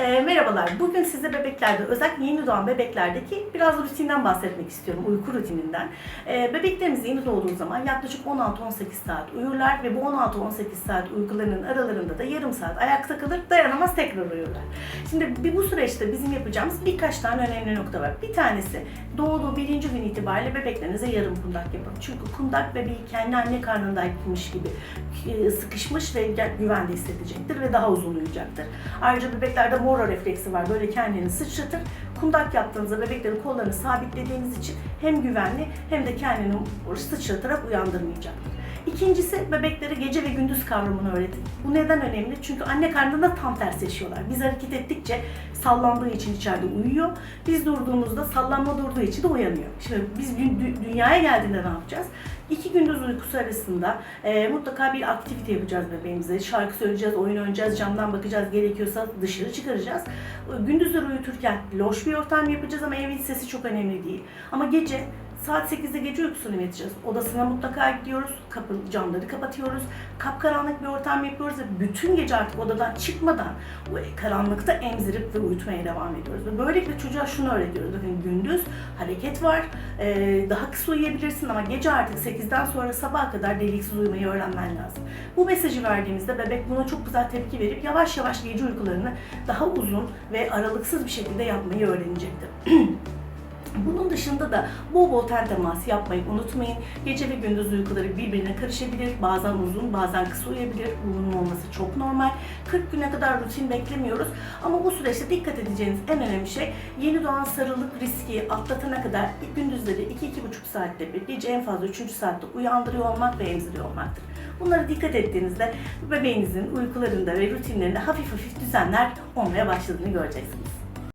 Ee, merhabalar. Bugün size bebeklerde, özellikle yeni doğan bebeklerdeki biraz rutinden bahsetmek istiyorum, uyku rutininden. Ee, bebeklerimiz yeni doğduğu zaman yaklaşık 16-18 saat uyurlar ve bu 16-18 saat uykularının aralarında da yarım saat ayakta kalır, dayanamaz tekrar uyurlar. Şimdi bir bu süreçte bizim yapacağımız birkaç tane önemli nokta var. Bir tanesi doğduğu birinci gün itibariyle bebeklerinize yarım kundak yapın. Çünkü kundak bebeği kendi anne karnındaymış gibi e, sıkışmış ve güvende hissedecektir ve daha uzun uyuyacaktır. Ayrıca bebeklerde moro refleksi var. Böyle kendini sıçratır. Kundak yaptığınızda bebeklerin kollarını sabitlediğiniz için hem güvenli hem de kendini sıçratarak uyandırmayacaktır. İkincisi bebeklere gece ve gündüz kavramını öğretin. Bu neden önemli? Çünkü anne karnında tam tersi yaşıyorlar. Biz hareket ettikçe sallandığı için içeride uyuyor. Biz durduğumuzda sallanma durduğu için de uyanıyor. Şimdi biz dü- dü- dünyaya geldiğinde ne yapacağız? İki gündüz uykusu arasında e, mutlaka bir aktivite yapacağız bebeğimize. Şarkı söyleyeceğiz, oyun oynayacağız, camdan bakacağız, gerekiyorsa dışarı çıkaracağız. Gündüzleri uyuturken loş bir ortam yapacağız ama evin sesi çok önemli değil. Ama gece Saat 8'de gece uykusunu yatacağız. Odasına mutlaka gidiyoruz. Kapı, camları kapatıyoruz. Kapkaranlık bir ortam yapıyoruz ve bütün gece artık odadan çıkmadan o karanlıkta emzirip ve uyutmaya devam ediyoruz. Ve böylelikle çocuğa şunu öğretiyoruz. Bakın gündüz hareket var. ee, daha kısa uyuyabilirsin ama gece artık 8'den sonra sabaha kadar deliksiz uyumayı öğrenmen lazım. Bu mesajı verdiğimizde bebek buna çok güzel tepki verip yavaş yavaş gece uykularını daha uzun ve aralıksız bir şekilde yapmayı öğrenecektir. Bunun dışında da bol bol ten teması yapmayı unutmayın. Gece ve gündüz uykuları birbirine karışabilir. Bazen uzun, bazen kısa uyuyabilir. Bunun olması çok normal. 40 güne kadar rutin beklemiyoruz. Ama bu süreçte dikkat edeceğiniz en önemli şey yeni doğan sarılık riski atlatana kadar gündüzleri 2-2,5 saatte bir, gece en fazla 3. saatte uyandırıyor olmak ve emziriyor olmaktır. Bunlara dikkat ettiğinizde bebeğinizin uykularında ve rutinlerinde hafif hafif düzenler olmaya başladığını göreceksiniz.